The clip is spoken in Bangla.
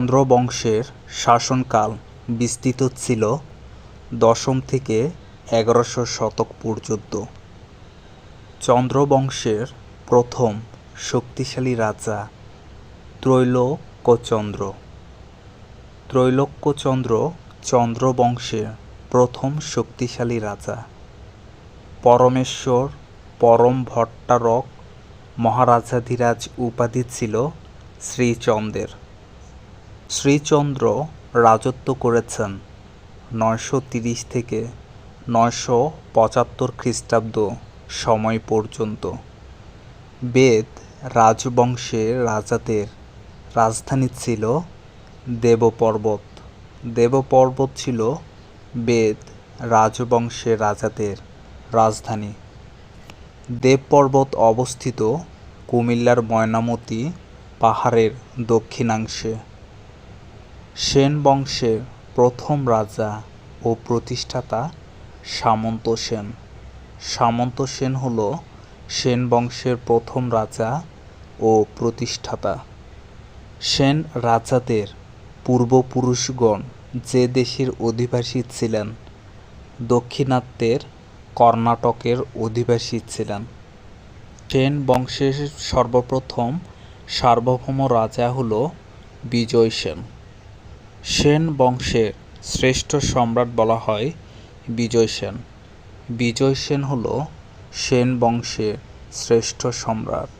চন্দ্রবংশের শাসনকাল বিস্তৃত ছিল দশম থেকে এগারোশো শতক পর্যন্ত। চন্দ্রবংশের প্রথম শক্তিশালী রাজা ত্রৈলোক্যচন্দ্র। ত্রৈলোক্যচন্দ্র চন্দ্রবংশের প্রথম শক্তিশালী রাজা। পরমেশ্বর পরম ভট্টারক মহারাজাধিরাজ উপাধি ছিল শ্রীচন্দ্রের শ্রীচন্দ্র রাজত্ব করেছেন নয়শো তিরিশ থেকে নয়শো পঁচাত্তর খ্রিস্টাব্দ সময় পর্যন্ত। বেদ রাজবংশের রাজাদের রাজধানী ছিল দেবপর্বত। দেবপর্বত ছিল বেদ রাজবংশের রাজাদের রাজধানী। দেবপর্বত অবস্থিত কুমিল্লার ময়নামতি পাহাড়ের দক্ষিণাংশে। সেন বংশের প্রথম রাজা ও প্রতিষ্ঠাতা সামন্ত সেন। সামন্ত সেন হল সেন বংশের প্রথম রাজা ও প্রতিষ্ঠাতা। সেন রাজাদের পূর্বপুরুষগণ যে দেশের অধিবাসী ছিলেন, দক্ষিণাত্যের কর্ণাটকের অধিবাসী ছিলেন। সেন বংশের সর্বপ্রথম সার্বভৌম রাজা হল বিজয় সেন। সেন বংশের শ্রেষ্ঠ সম্রাট বলা হয় বিজয় সেন। বিজয় সেন হল সেন বংশের শ্রেষ্ঠ সম্রাট।